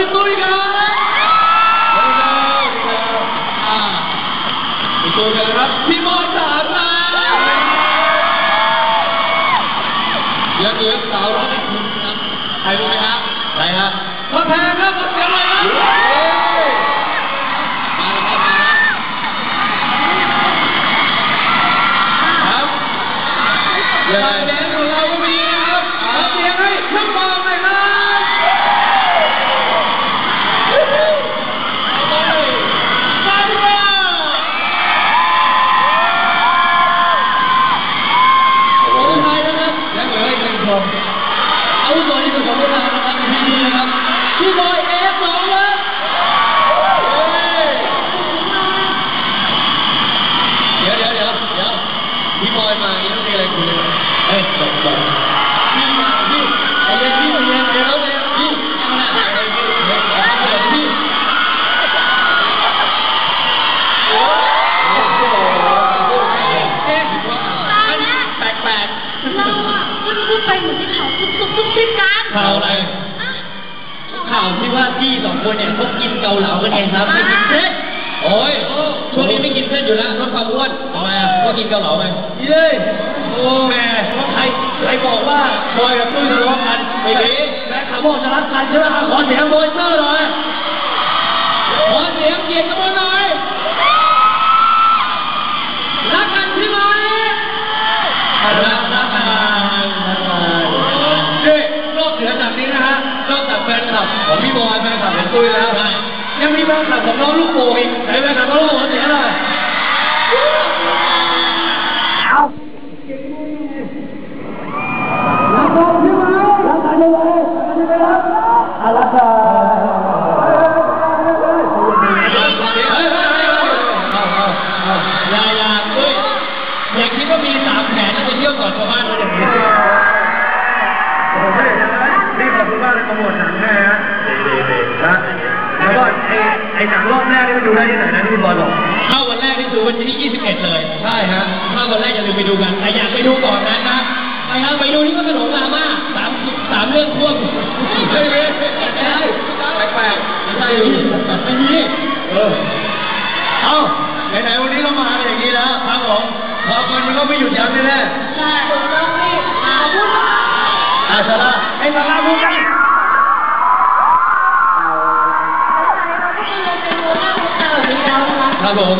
พี่ตุ้ยครับพี่ตุ้ยกันครับ พี่มอสามรับยังเหลือสาวร้อยคนครับ ใครรู้ไหมครับใครครับคนแพ้ครับคนเสียเลยครับยังไงแดนของเราก็มีนะครับเสียงให้ขึ้นมา พี่บอยมาเนี่ต้องมีอะไรกูเลยเอ้ยจบจบอ้เองพี่เรีนเดี๋ยวเดี๋ยวพี่อาหน้าไปพี่เดี๋ยวเดี๋จี้แปลกแปลกเราอะคุณพูดไปเหมือนที่เขาซุบซุบซุบซิบกันข่าวอะไรข่าวที่ว่าพี่สองคนเนี่ยเขากินเกาเหลากันเองครับไม่กินเส้นโอ้ยช่วงนี้ไม่กินเส้นอยู่แล้วลดความอ้วนทำไอะก็กินเกาเหลาไงนี่เลยโอ้แม่ใครใครบอกว่าบอยกับตุ้ยทะเลาะกันไม่มีแม่ขาบอกจะรักกันใช่ไหมขอเสียงโบยเซอร์หน่อยขอเสียงเกียรติกระมวลหน่อยรักกันใช่ไหมรักรักกันรักกันนี่นอกเหนือจากนี้นะฮะนอกจากแฟนคลับของพี่บอยแฟนคลับของตุ้ยแล้วยังมีแฟนคลับของน้องลูกโป่งอีกไหนแฟนคลับน้องลูกโป่งเสียงหน่อย ชาวบ้านเลยอย่างนี้โอ้โหนี่ขอบคุณมากเลยโปรโมทหนังแน่ฮะดีดีนะแล้วก็ไอ้ไอ้หนังรอบแรกนี่ไปดูได้ที่ไหนนะที่พี่บอยบอกเข้าวันแรกนี่คือวันที่ 21 เลย ใช่ฮะถ้าวันแรกอย่าลืมไปดูกันแต่อยากไปดูก่อนนั้นนะ ไปครับไปดูนี่ก็ขนมลาม่าสามสามเรื่องพ่วงไม่ใช่ไม่ใช่แปลกๆไม่ใช่ไม่มีเออ เอาไหนๆวันนี้เรามากันอย่างนี้แล้วครับผ มพอคนมันก็ไม่หยุดยั้งแน่ใช่ถูกต้องพี่อ่าพูดว่าๆอาชาลาให้มาลาพูดกันเราก็คือเราเป็นโมนาโมนาแบบนี้แล้วนะคะครับผม